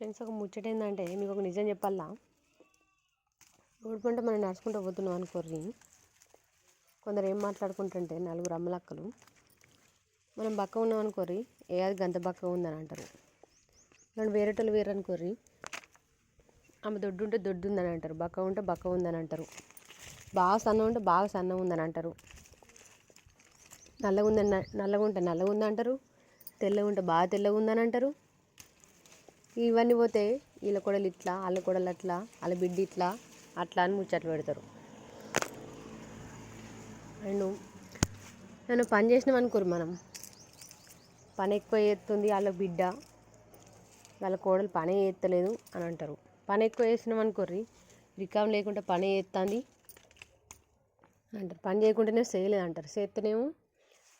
Friends ఒక ముచ్చట ఏంటంటే మీకు ఒక నిజం చెప్పాలా? రోడ్డు పంట మనం నడుచుకుంటూ పోతున్నాం అనుకోర్రి. కొందరు ఏం మాట్లాడుకుంటుంటే నలుగురు అమ్మలక్కలు మనం బక్క ఉన్నాం అనుకోర్రి ఏ అది గంత బక్క ఉందని అంటారు. మనం వేరేటోళ్ళు వేరు అనుకోర్రి ఆమె దొడ్డు ఉంటే దొడ్డు ఉందని అంటారు బక్క ఉంటే బక్క ఉందని అంటారు. బాగా సన్నం ఉంటే బాగా సన్నం ఉందని అంటారు. నల్లగా ఉందని నల్లగా ఉంటే నల్లగా ఉందంటారు తెల్లగా ఉంటే బాగా తెల్లగా ఉందని అంటారు. ఇవన్నీ పోతే వీళ్ళ కొడలు ఇట్లా వాళ్ళ కొడలు అట్లా వాళ్ళ బిడ్డ ఇట్లా అట్లా అని ముచ్చట్లు పెడతారు. అండ్ నన్ను పని చేసినాం అనుకోరు మనం. పని ఎక్కువ చేస్తుంది వాళ్ళ బిడ్డ. వాళ్ళ కోడలు పని చేస్తలేదు అని అంటారు. పని ఎక్కువ చేసినాం అనుకోర్రి. రికామ్ లేకుండా పని చేస్తుంది. అంటారు. పని చేయకుండానే చేయలేదు అంటారు. చేస్తేనేమో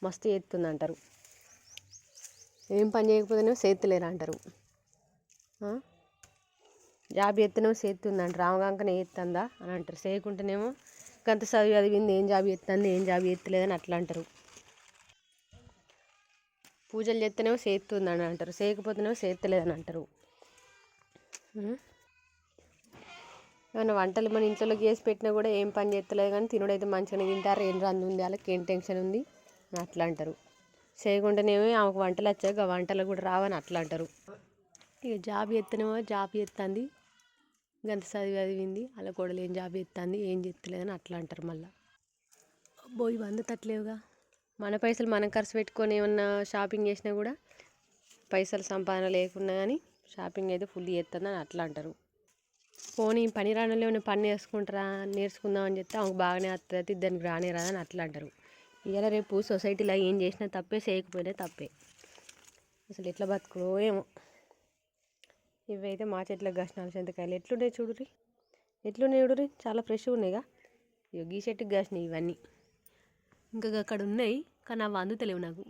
మస్తు చేస్తుంది అంటారు. ఏం పని చేయకపోతేనేమో చేస్తలేరు అంటారు. జాబ్ చేస్తేనేమో చేస్తుందంట. రామగాంకనే చేస్తుందా అని అంటారు. చేయకుంటేనేమో గంత చదివి చదివింది ఏం జాబ్ ఎత్తుంది ఏం జాబ్ ఎత్తలేదని అట్లా అంటారు. పూజలు చేస్తేనేమో చేస్తుందని అంటారు. చేయకపోతేనేమో చేస్తలేదని అంటారు. ఏమైనా వంటలు మన ఇంట్లోకి చేసి పెట్టినా కూడా ఏం పని చేస్తలేదు కానీ తినుడైతే మంచిగానే తింటారు. ఏం రంది ఉంది వాళ్ళకి ఏం టెన్షన్ ఉంది అని అట్లా అంటారు. చేయకుండానేమో ఆమెకు వంటలు వచ్చాక వంటలు కూడా రావని అట్లా అంటారు. ఇక జాబ్ చేస్తేనేమో జాబ్ చేస్తుంది గంత చదివి చదివింది. అలా కూడా ఏం జాబ్ చేస్తుంది ఏం చేస్తలేదని అట్లా అంటారు మళ్ళీ. అబ్బో ఇవి అందతట్లేవుగా. మన పైసలు మనం ఖర్చు పెట్టుకొని ఏమన్నా షాపింగ్ చేసినా కూడా పైసలు సంపాదన లేకున్నా కానీ షాపింగ్ అయితే ఫుల్ చేస్తుందని అట్లా అంటారు. పోనీ పని రానోళ్ళు ఏమైనా పని నేర్చుకుంటారా నేర్చుకుందామని చెప్తే ఆమెకు బాగానే వస్తుంది దానికి రానే రాదని అట్లా అంటారు. ఇవాళ రేపు సొసైటీలో ఏం చేసినా తప్పే చేయకపోయినా తప్పే. అసలు ఎట్లా బతుకుడో ఏమో. ఇవైతే మా చెట్లకు కాసిన చింతకాయలు. ఎట్లున్నాయి చూడురి ఎట్లున్నాయి చూడురి చాలా ఫ్రెష్గా ఉన్నాయిగా. ఇగో గీ చెట్టుకి కాసినాయి ఇవన్నీ. ఇంకా అక్కడ ఉన్నాయి కానీ అవి అందుతలేవు నాకు.